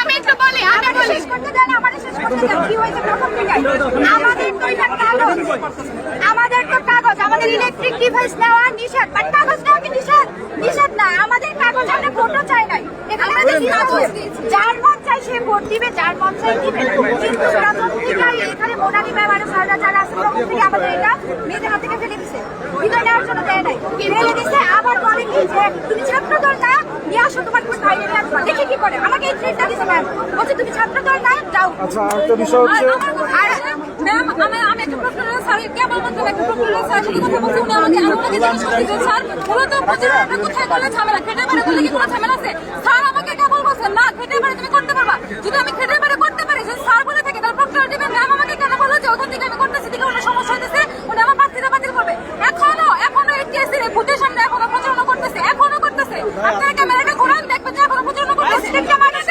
আমি একটু বলি আমি বলি। আমাদের তো কাগজ। আমাদের ইলেকট্রিক ডিভাইস নেওয়া নিষেধ। বাট কাগজ নেওয়া কি নিষেধ? নিষেধ না। আমাদের কাগজ আমরা ভোটও চাই নাই। এখানে যার মন চাই সে ভোট দিবে যার মন চাই দিবে কিন্তু প্রথম থেকে এখানে মোনালি ম্যাম আর স্যাররা যারা আছে তখন থেকে আমাদের এটা নিজের হাত থেকে ফেলে দিছে। ভিতরে নেওয়ার জন্য দেয় নাই। ফেলে দিছে আবার বলে কি যে তুমি ছাত্র দল না নিয়ে আসো তোমার কোন ভাই নিয়ে আসবা দেখে কি করে আমাকে এই থ্রেটটা দিছে ম্যাম বলছে তুমি ছাত্র দল যাও। আচ্ছা বিষয় হচ্ছে ম্যাম আমি আমি একটু প্রশ্ন স্যার কে আমার মধ্যে একটু প্রশ্ন স্যার কথা বলছি উনি আমাকে। আমাকে জিজ্ঞেস করতে স্যার মূলত প্রচারণা কোথায় করলে ঝামেলা? খেটে পারে কি কোনো ঝামেলা আছে? স্যার আমাকে কেবল বলছেন না খেটে পারে তুমি করতে পারবা। যদি আমি খেটে পারে করতে পারি। যদি স্যার বলে থাকে তাহলে প্রশ্ন দিবেন ম্যাম আমাকে কেন বলো যে ওখান থেকে আমি করতেছি দিকে ওনার সমস্যা হইতেছে উনি আমার প্রার্থীরা বাতিল করবে এখনও এখনও এই কেসের ভোটের সামনে এখনও প্রচারণা করতেছে এখনও করতেছে আপনারা ক্যামেরাটা ঘোরান দেখবেন যে এখনও প্রচারণা করতেছে আমাদের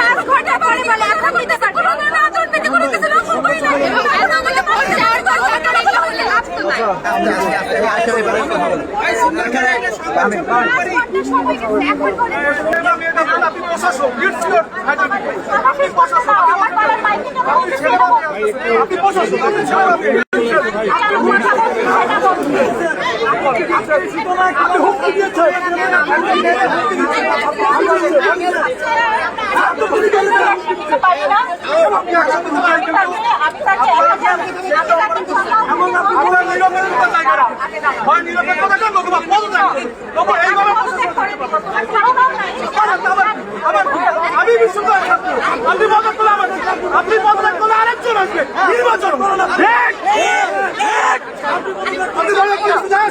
পাঁচ ঘণ্টা পরে বলে এখন হইতেছে কোনো ধরনের আচরণ বিধি কোনো কিছু লঙ্ঘন করি না এখন আমাকে বলছে আর ঘণ্টা এটা হলে লাভ তো নাই সময় আমি ছাত্র আপনি পদত্যাগ করলে আমার আপনি পদত্যাগ করলে আরেকজন আসবে নির্বাচন ঠিক ঠিক আপনি ধরে কি যায়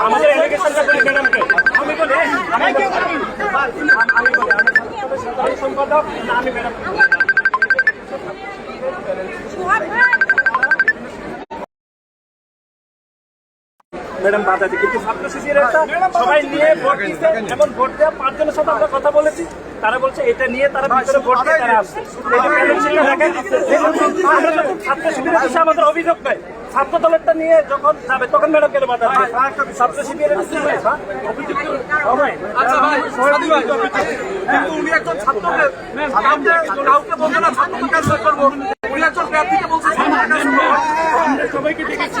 আমাদের ম্যাডাম ম্যাডাম বাধা দিই কিন্তু ছাত্র শিশির সবাই নিয়ে ভোট দিচ্ছে এমন ভোট দেওয়া পাঁচজনের সাথে আমরা কথা বলেছি তারা বলছে এটা নিয়ে তারা ভিতরে ভোট দিয়ে তারা আসছে ছাত্র শিবিরের বিষয়ে আমাদের অভিযোগ নাই ছাত্র দলেরটা নিয়ে যখন যাবে তখন ম্যাডাম কেন বাধা ছাত্র শিবিরের হ্যাঁ? আচ্ছা উনি একজন ছাত্রকে কাউকে কাউকে বলছে না ছাত্রকে ক্যান্সেল করব উনি একজন প্রার্থীকে বলছে ছাত্রকে cancel করব। আমরা সবাইকে দেখেছি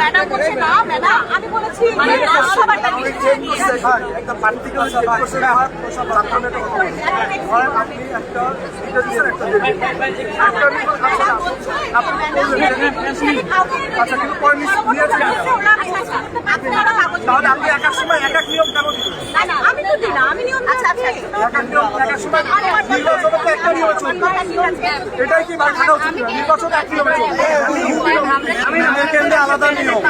ম্যাডাম বলছে আচ্ছা কিন্তু পরে তাহলে আপনি এক এক সময় এক এক নিয়ম কেন দিবেন? আমি তো না আমি নিয়ম আচ্ছা আচ্ছা। এক এক নিয়ম, এক এক সময় নিয়ম চলবে। এটাই কি ভাই উচিত নির্বাচন এক নিয়মে চলবে। কেন্দ্রে আলাদা নিয়ম।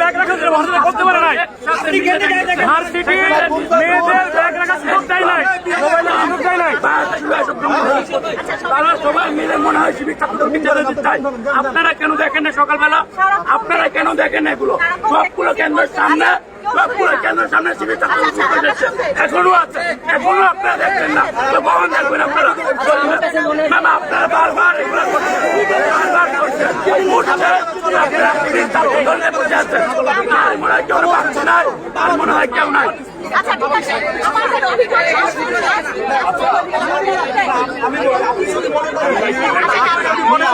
রাখা রাখা করতে পারে নাই। ভার্সিটির মেয়েদের ব্যাগ রাখার সুযোগ দেয় নাই। মোবাইলের সুযোগ দেয় নাই। তারা সবাই মিলে মনে হয় শিবির আপনারা কেন দেখেন না সকালবেলা? আপনারা কেন দেখেন না এগুলো? সবগুলো কেন্দ্রের সামনে পুরো কেন্দ্রের সামনে শিবির চাকরি এখনও আছে। এখনও আপনারা দেখছেন না। কখন দেখবেন আপনারা। আপনারা বারবার এগুলো বারবার আর মনে হয় কেউ পাচ্ছে না। আর মনে হয় কেউ নাই। আচ্ছা ঠিক আছে মনে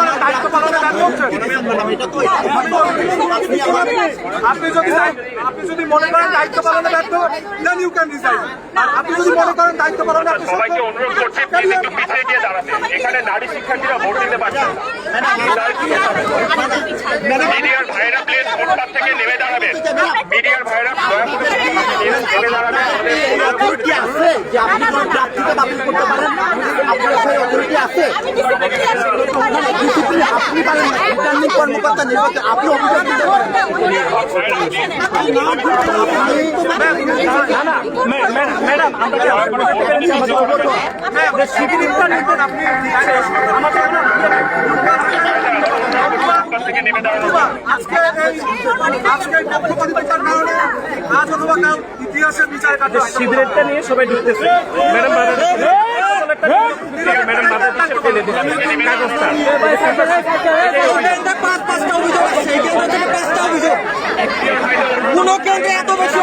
আপনি যদি আপনি যদি মনে করেন দায়িত্ব পালনে ব্যর্থ দেন ইউ ক্যান রিজাইন আর আপনি যদি মনে করেন দায়িত্ব পালনে আপনি সবাইকে অনুরোধ করছি প্লিজ একটু পিছিয়ে গিয়ে দাঁড়াতে এখানে নারী শিক্ষার্থীরা ভোট দিতে পারছেন না অথরিটি আছে যে আপনি কোনো প্রার্থীকে বাতিল করতে পারেন আপনার সেই অথরিটি আছে ডিসিপ্লিন আপনি পারেন না রিটার্নিং কর্মকর্তা নির্বাচন আপনি অভিযোগ দিতে পারেন ম্যাডাম আজকে আজকে কারণে আজ অথবা কাল সিগারেটটা নিয়ে সবাই ঢুকতেছে। ম্যাডাম বাধা দিচ্ছে। ম্যাডাম এত বেশি